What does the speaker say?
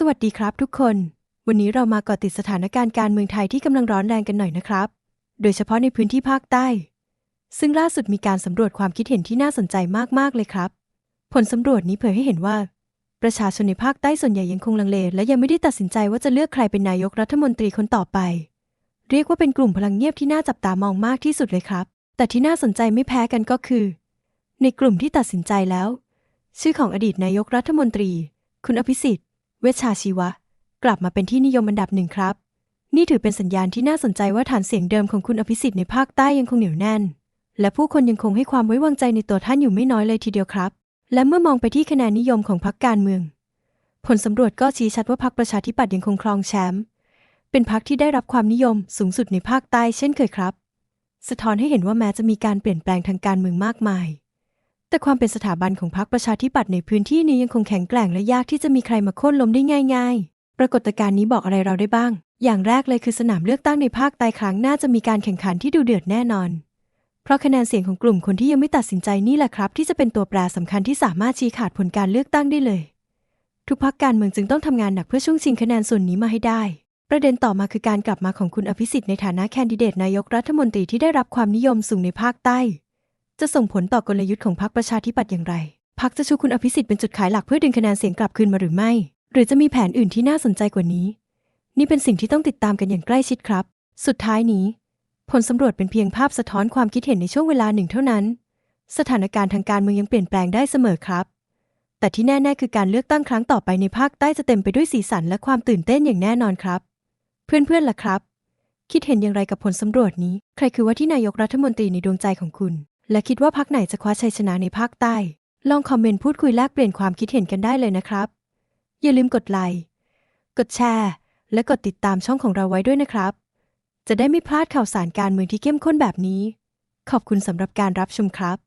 สวัสดีครับทุกคน วันนี้เรามาเกาะติดสถานการณ์การเมืองไทยที่กำลังร้อนแรงกันหน่อยนะครับ โดยเฉพาะในพื้นที่ภาคใต้ ซึ่งล่าสุดมีการสำรวจความคิดเห็นที่น่าสนใจมากๆเลยครับ ผลสำรวจนี้เผยให้เห็นว่า ประชาชนในภาคใต้ส่วนใหญ่ยังคงลังเล และยังไม่ได้ตัดสินใจว่าจะเลือกใครเป็นนายกรัฐมนตรีคนต่อไป เรียกว่าเป็นกลุ่มพลังเงียบที่น่าจับตามองมากที่สุดเลยครับ แต่ที่น่าสนใจไม่แพ้กันก็คือ ในกลุ่มที่ตัดสินใจแล้ว ชื่อของอดีตนายกรัฐมนตรี คุณอภิสิทธิ์ วชชาชีวะ กลับมาเป็นที่นิยมอันดับหนึ่งครับ นี่ถือเป็นสัญญาณที่น่าสนใจว่าฐานเสียงเดิมของคุณอภิสิทธิ์ในภาคใต้ยังคงเหนียวแน่น และผู้คนยังคงให้ความไว้วางใจในตัวท่านอยู่ไม่น้อยเลยทีเดียวครับ และเมื่อมองไปที่คะแนนนิยมของพรรคการเมือง ผลสำรวจก็ชี้ชัดว่าพรรคประชาธิปัตย์ยังคงครองแชมป์เป็นพรรคที่ได้รับความนิยมสูงสุดในภาคใต้เช่นเคยครับ สะท้อนให้เห็นว่าแม้จะมีการเปลี่ยนแปลงทางการเมืองมากมาย แต่ความเป็นสถาบันของพรรคประชาธิปัตย์ในพื้นที่นี้ยังคงแข็งแกร่งและยากที่จะมีใครมาโค่นล้มได้ง่าย ๆ ปรากฏการณ์นี้บอกอะไรเราได้บ้าง อย่างแรกเลยคือสนามเลือกตั้งในภาคใต้ครั้งหน้าจะมีการแข่งขันที่ดูเดือดแน่นอน เพราะคะแนนเสียงของกลุ่มคนที่ยังไม่ตัดสินใจนี่แหละครับ ที่จะเป็นตัวแปรสำคัญที่สามารถชี้ขาดผลการเลือกตั้งได้เลย ทุกพักการเมืองจึงต้องทำงานหนักเพื่อช่วงชิงคะแนนส่วนนี้มาให้ได้ ประเด็นต่อมาคือการกลับมาของคุณอภิสิทธิ์ในฐานะแคนดิเดตนายกรัฐมนตรีที่ได้รับความนิยมสูงในภาคใต้ จะส่งผลต่อกลยุทธ์ของพรรคประชาธิปัตย์อย่างไร พรรคจะชูคุณอภิสิทธิ์เป็นจุดขายหลักเพื่อดึงคะแนนเสียงกลับคืนมาหรือไม่ หรือจะมีแผนอื่นที่น่าสนใจกว่านี้ นี่เป็นสิ่งที่ต้องติดตามกันอย่างใกล้ชิดครับ สุดท้ายนี้ ผลสำรวจเป็นเพียงภาพสะท้อนความคิดเห็นในช่วงเวลาหนึ่งเท่านั้น สถานการณ์ทางการเมืองยังเปลี่ยนแปลงได้เสมอครับ แต่ที่แน่ๆคือการเลือกตั้งครั้งต่อไปในภาคใต้จะเต็มไปด้วยสีสันและความตื่นเต้นอย่างแน่นอนครับ เพื่อนๆล่ะครับ คิดเห็นอย่างไรกับผลสำรวจนี้ ใครคือว่าที่นายกรัฐมนตรีในดวงใจของคุณ และคิดว่าพรรคไหนจะคว้าชัยชนะในภาคใต้ ลองคอมเมนต์พูดคุยแลกเปลี่ยนความคิดเห็นกันได้เลยนะครับ อย่าลืมกดไลค์กดแชร์ และกดติดตามช่องของเราไว้ด้วยนะครับ จะได้ไม่พลาดข่าวสารการเมืองที่เข้มข้นแบบนี้ ขอบคุณสำหรับการรับชมครับ